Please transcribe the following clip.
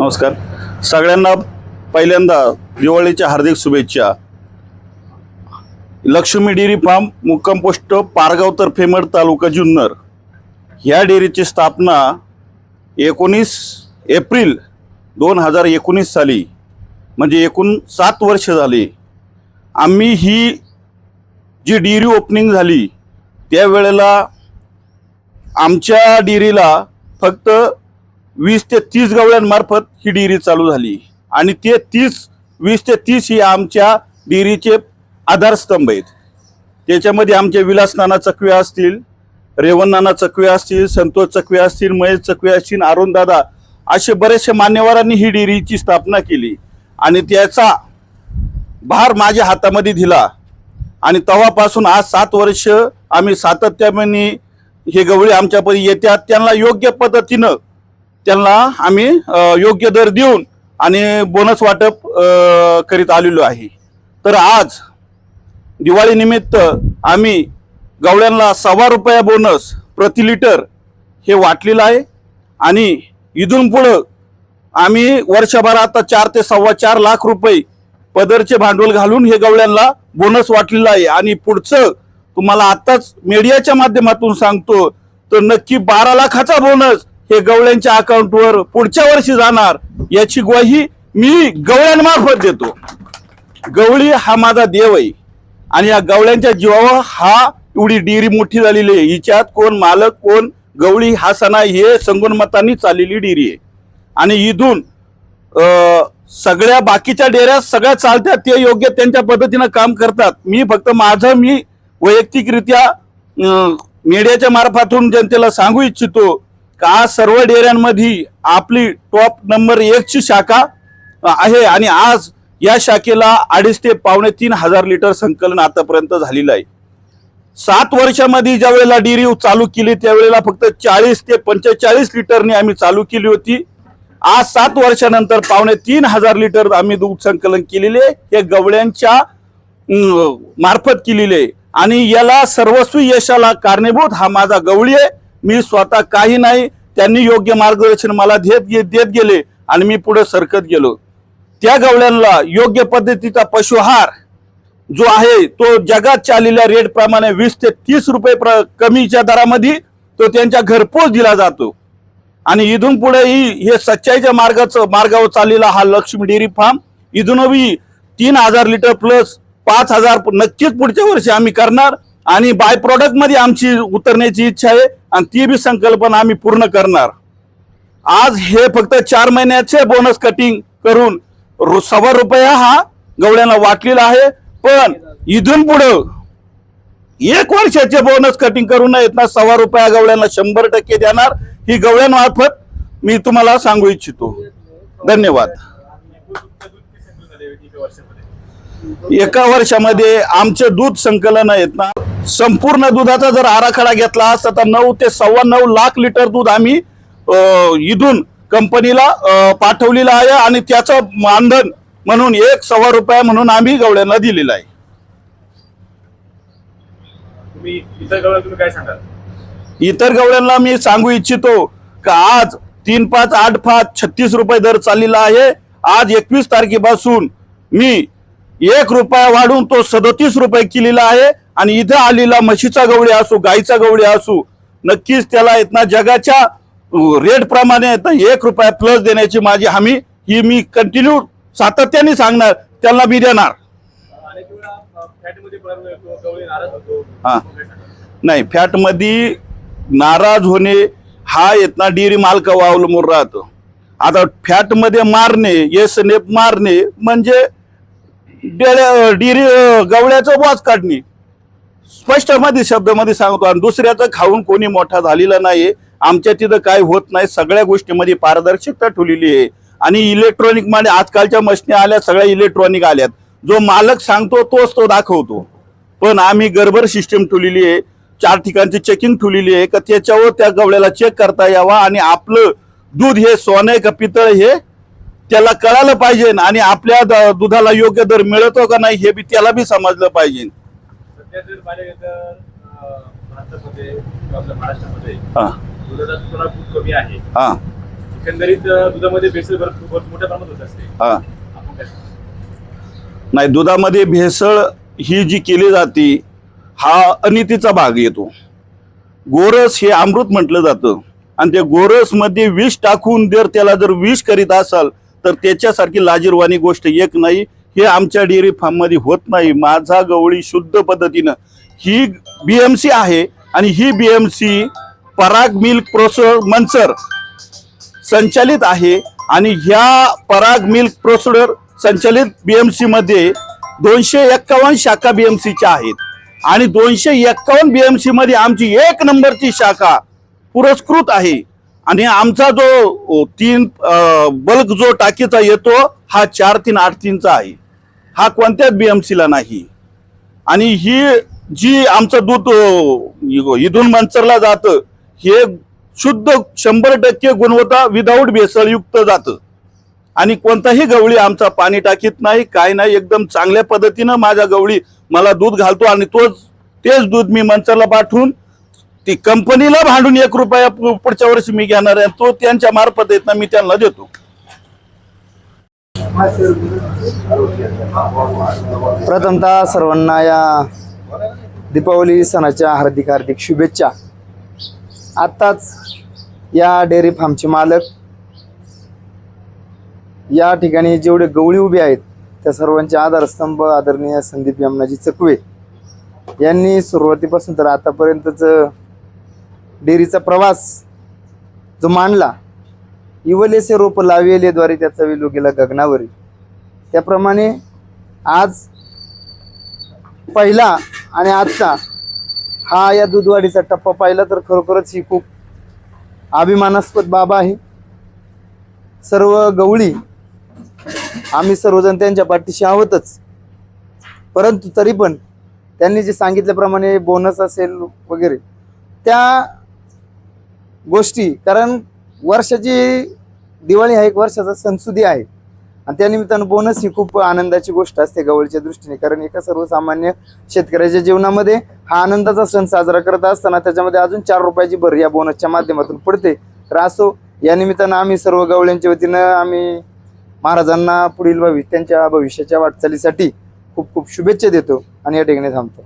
नमस्कार. सगळ्यांना पहिल्यांदा दिवाळीच्या हार्दिक शुभेच्छा. लक्ष्मी डेअरी फार्म मुक्काम पोस्ट पारगाव तर फेमड तालुका जुन्नर. ह्या डेअरीची स्थापना एकोणीस एप्रिल दोन हजार एकोणीस साली म्हणजे एकूण सात वर्ष झाली. आम्ही ही जी डेअरी ओपनिंग झाली त्यावेळेला आमच्या डेअरीला फक्त वीस ते तीस गवळ्यांमार्फत ही डेअरी चालू झाली. आणि ते तीस वीस ते तीस ही आमच्या डेअरीचे आधारस्तंभ आहेत. त्याच्यामध्ये आमचे विलास नाना चकवे असतील रेवण नाना चकवे असतील संतोष चकवे असतील महेश चकवे असतील अरुणदादा असे बरेचसे मान्यवरांनी ही डेअरीची स्थापना केली. आणि त्याचा भार माझ्या हातामध्ये दिला. आणि तेव्हापासून आज सात वर्ष आम्ही सातत्याने हे गवळी आमच्यापर्यंत येतात. त्यांना योग्य पद्धतीनं त्यांना आम्ही योग्य दर देऊन आणि बोनस वाटप करीत आलेलो आहे. तर आज दिवाळीनिमित्त आम्ही गवळ्यांना सव्वा रुपया बोनस प्रति लिटर हे वाटलेलं आहे. आणि इथून पुढं आम्ही वर्षभर आता चार ते सव्वा चार लाख रुपये पदरचे भांडवल घालून हे गवळ्यांना बोनस वाटलेलं आहे. आणि पुढचं तुम्हाला आत्ताच मीडियाच्या माध्यमातून सांगतो तर नक्की बारा लाखाचा बोनस हे गवळ्यांच्या अकाउंटवर पुढच्या वर्षी जाणार याची ग्वाही मी गवळ्यांमार्फत देतो. गवळी हा माझा देव आहे. आणि या गवळ्यांच्या जीवावर हा एवढी डिग्री मोठी झालेली आहे. हिच्यात कोण मालक कोण गवळी हा सणा हे संगोनमतांनी चाललेली डिरी आहे. आणि इथून सगळ्या बाकीच्या डेऱ्या सगळ्या चालतात ते योग्य त्यांच्या पद्धतीनं काम करतात. मी फक्त माझं मी वैयक्तिकरित्या मीडियाच्या मार्फातून जनतेला सांगू इच्छितो का सर्व डेऱ्यांमध्ये आपली टॉप नंबर एकची शाखा आहे आणि आज या शाखेला अडीच ते पावणे तीन हजार लिटर संकलन आतापर्यंत झालेलं आहे. सात वर्षामध्ये ज्या वेळेला डेअरी चालू केली त्यावेळेला फक्त चाळीस ते पंचेचाळीस लिटरने आम्ही चालू केली होती. आज सात वर्षानंतर पावणे तीन हजार लिटर आम्ही दूध संकलन केलेले हे गवळ्यांच्या मार्फत केलेले आहे. आणि याला सर्वस्वी यशाला कारणीभूत हा माझा गवळी आहे. मी स्वतः काही नाही त्यांनी योग्य मार्गदर्शन मला देत गे- देत गेले आणि मी पुढे सरकत गेलो. त्या गवळ्यांना योग्य पद्धतीचा पशुहार जो आहे तो जगात चाललेल्या रेटप्रमाणे वीस ते तीस रुपये प्र कमीच्या दरामध्ये तो त्यांच्या घरपोच दिला जातो. आणि इथून पुढेही हे सच्चाईच्या मार्गाचं मार्गावर चाललेला हा लक्ष्मी डेअरी फार्म इथूनही तीन हजार लिटर प्लस पाच हजार नक्कीच पुढच्या वर्षी आम्ही करणार. आणि बाय प्रॉडक्टमध्ये आमची उतरण्याची इच्छा आहे आणि ती बी संकल्पना आम्ही पूर्ण करणार. आज हे फक्त चार महिन्याचे बोनस कटिंग करून रु- सव्वा रुपया हा गवळ्यांना वाटलेला आहे. पण इथून पुढं एक वर्षाचे बोनस कटिंग करून येत ना सव्वा रुपया गवळ्यांना शंभर टक्के देणार. ही गवळ्यांमार्फत मी तुम्हाला सांगू इच्छितो. धन्यवाद. एका वर्षामध्ये आमचे दूध संकलन येत ना संपूर्ण दुधाचा जर आराखडा घेतला असता तर नऊ ते सव्वा नऊ लाख लिटर दूध आम्ही इथून कंपनीला पाठवलेलं आहे आणि त्याचं मानधन म्हणून एक सव्वा रुपया म्हणून आम्ही गवळ्यांना दिलेला आहे. इतर गवळ्यांना मी सांगू इच्छितो का आज तीन पाच आठ पाच छत्तीस रुपये दर चाललेला आहे. आज एकवीस तारखेपासून मी एक रुपया वाढून तो सदतीस रुपये केलेला आहे. आणि इथं आलेला म्हशीचा गवळी असू गाईचा गवळी असू नक्कीच त्याला इथना जगाच्या रेट प्रमाणे एक रुपया प्लस देण्याची माझी हमी ही मी कंटिन्यू सातत्याने सांगणार त्यांना मी देणार. फॅटमध्ये नाराज हा. नाही फॅटमध्ये नाराज होणे हा येतना डेअरी मालकावर अवलंबून राहतो. आता फॅटमध्ये मारणे येसने मारणे म्हणजे डेऱ्या- गवळ्याचा वाच गवळ्याचं वाज काढणे. स्पष्टमध्ये शब्दामध्ये सांगतो. आणि दुसऱ्याचं खाऊन कोणी मोठा झालेला नाही आमच्या तिथं काय होत नाही. सगळ्या गोष्टीमध्ये पारदर्शकता ठेवलेली आहे. आणि इलेक्ट्रॉनिकमध्ये आजकालच्या मशनी आल्या सगळ्या इलेक्ट्रॉनिक आल्यात. जो मालक सांगतो तोच तो दाखवतो. पण आम्ही गरबर सिस्टीम ठेवलेली आहे. चार ठिकाणची चेकिंग ठेवलेली आहे. का त्याच्यावर त्या गवळ्याला चेक करता यावा आणि आपलं दूध हे सोनं आहे का पितळ हे त्याला कळालं पाहिजे. आणि आपल्या द- दुधाला योग्य दर मिळतो का नाही हे बी त्याला बी समजलं पाहिजे. सध्या जर पाहिलं तर अं, भारतामध्ये किंवा आपल्या महाराष्ट्रामध्ये हा. दुधाचा तुकडा खूप कमी आहे. हा. एकंदरीत अं, दुधामध्ये भेसळ भरपूर भरपूर मोठ्या प्रमाणात होत असते. हा. आपण काय नाही दुधामध्ये भेसळ ही जी केली जाते हा अनितीचा भाग येतो. गोरस हे अमृत म्हटलं जातं. आणि त्या गोरसमध्ये विष टाकून जर त्याला जर विष करीत असाल तर त्याच्यासारखी लाजीरवाणी गोष्ट एक नाही. हे आमच्या डेअरी फार्ममध्ये होत नाही. माझा गवळी शुद्ध पद्धतीनं ही बी एम सी आहे आणि ही B M C Parag milk proso Manchar संचालित आहे आणि ह्या पराग मिल्क प्रोसिडर संचालित बीएमसी मध्ये दोनशे एक्कावन्न शाखा बीएमसीच्या आहेत. आणि दोनशे एक्कावन्न बीएमसी मध्ये आमची एक नंबरची शाखा पुरस्कृत आहे. आणि आमचा जो तीन बल्क जो टाकीचा येतो हा चार तीन आठ तीनचा आहे. हा कोणत्याच बीएमसीला नाही. आणि ही जी आमचं दूध इथून मंचरला जातं हे शुद्ध शंभर टक्के गुणवत्ता विदाऊट भेसळयुक्त जातं. आणि कोणताही गवळी आमचा पाणी टाकीत नाही काय नाही एकदम चांगल्या पद्धतीनं माझ्या गवळी मला दूध घालतो आणि तोच तेच दूध मी मंचरला पाठवून ती कंपनीला भांडून एक रुपया पु- पुढच्या वर्षी मी घेणार आहे तो त्यांच्या मार्फत येत मी त्यांना देतो. प्रथमतः सर्वांना या दीपावली सणाच्या हार्दिक हार्दिक शुभेच्छा. आत्ताच या डेअरी फार्मचे मालक या ठिकाणी जेवढे गवळी उभे आहेत त्या सर्वांचे आधारस्तंभ आदरणीय संदीप यमनाजी चकवे यांनी सुरुवातीपासून तर आतापर्यंतच डेअरीचा प्रवास जो मांडला इवलेसे रोप लाविलेद्वारे त्याचा विलो गेला गगनावरी. त्याप्रमाणे आज पहिला आणि आजचा हा या दूधवाढीचा टप्पा पाहिला तर खरोखरच ही खूप अभिमानास्पद बाब आहे. सर्व गवळी आम्ही सर्वजण त्यांच्या पाठीशी आहोतच. परंतु तरी पण त्यांनी जे सांगितल्याप्रमाणे बोनस असेल वगैरे त्या गोष्टी कारण वर्षाची दिवाळी हा एक वर्षाचा सणसुदी आहे. आणि त्यानिमित्तानं बोनस ही खूप आनंदाची गोष्ट असते गवळीच्या दृष्टीने. कारण एका सर्वसामान्य शेतकऱ्याच्या जीवनामध्ये हा आनंदाचा सण साजरा करत असताना त्याच्यामध्ये अजून चार रुपयाची भर या बोनसच्या माध्यमातून पडते. तर असो या निमित्तानं आम्ही सर्व गवळ्यांच्या वतीनं आम्ही महाराजांना पुढील भवि त्यांच्या भविष्याच्या वाटचालीसाठी खूप खूप शुभेच्छा देतो आणि या ठिकाणी थांबतो.